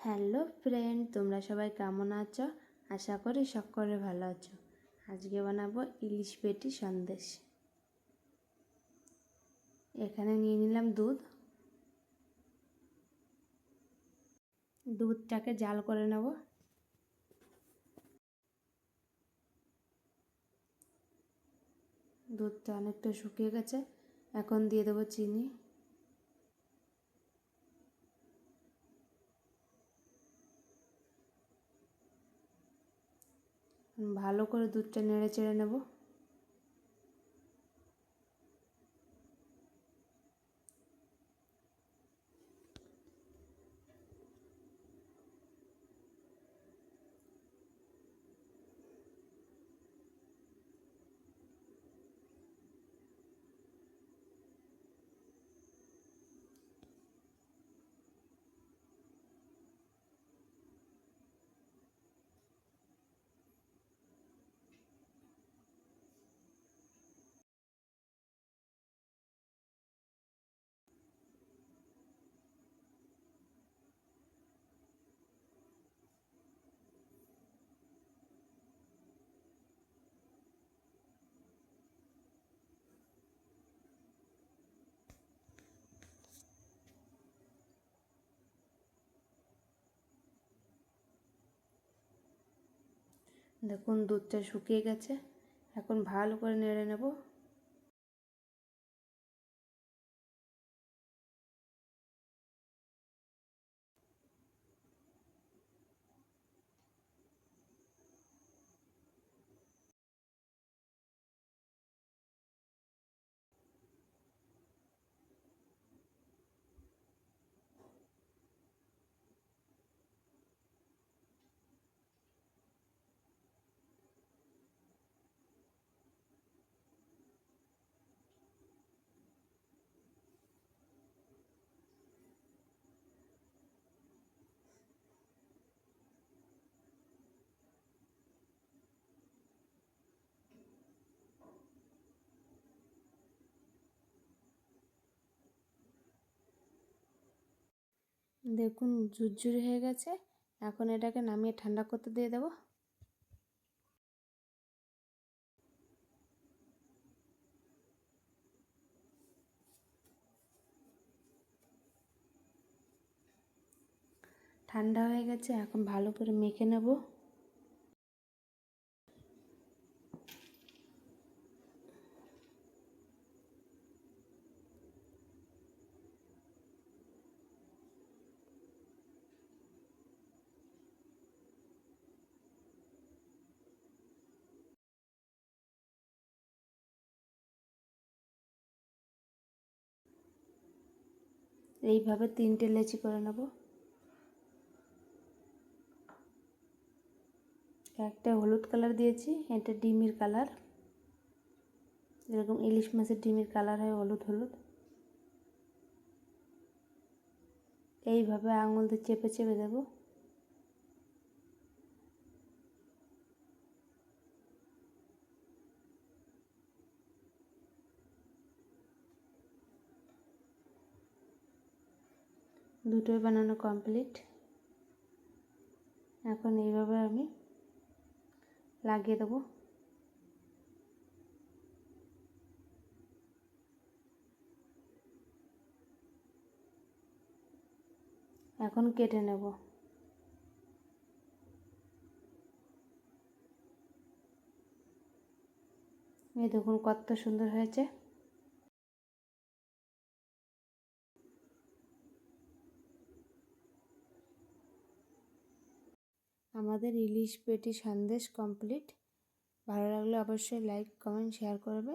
Hello friend, তোমরা সবাই কেমন আছো? আশা করি সকলে ভালো আছো। আজকে বানাবো ইলিশ পেটি সন্দেশ। এখানে নিয়ে নিলাম দুধ। দুধটাকে জাল করে নেব। দুধটা অনেকটা শুকিয়ে গেছে। এখন দিয়ে দেবো চিনি। ভালো করে দুধটা নেড়ে চেড়ে নেব। দেখুন দুধটা শুকিয়ে গেছে। এখন ভালো করে নেড়ে নেব। দেখুন ঝুরঝুরি হয়ে গেছে। এখন এটাকে নামিয়ে ঠান্ডা করতে দিয়ে দেব। ঠান্ডা হয়ে গেছে, এখন ভালো করে মেখে নেব। এইভাবে তিনটে লেচি করে নেব। একটা হলুদ কালার দিয়েছি এটা ডিমের কালার। যেরকম ইলিশ মাছের ডিমের কালার হয়, হলুদ হলুদ। এইভাবে আঙুল দিয়ে চেপে চেপে দেবো। দুটোই বানানো কমপ্লিট এখন এইভাবে আমি লাগিয়ে দেবো। এখন কেটে নেব। এই দেখুন কত সুন্দর হয়েছে। আমাদের ইলিশ পেটি সন্দেশ কমপ্লিট ভালো লাগলে অবশ্যই লাইক কমেন্ট শেয়ার করবে।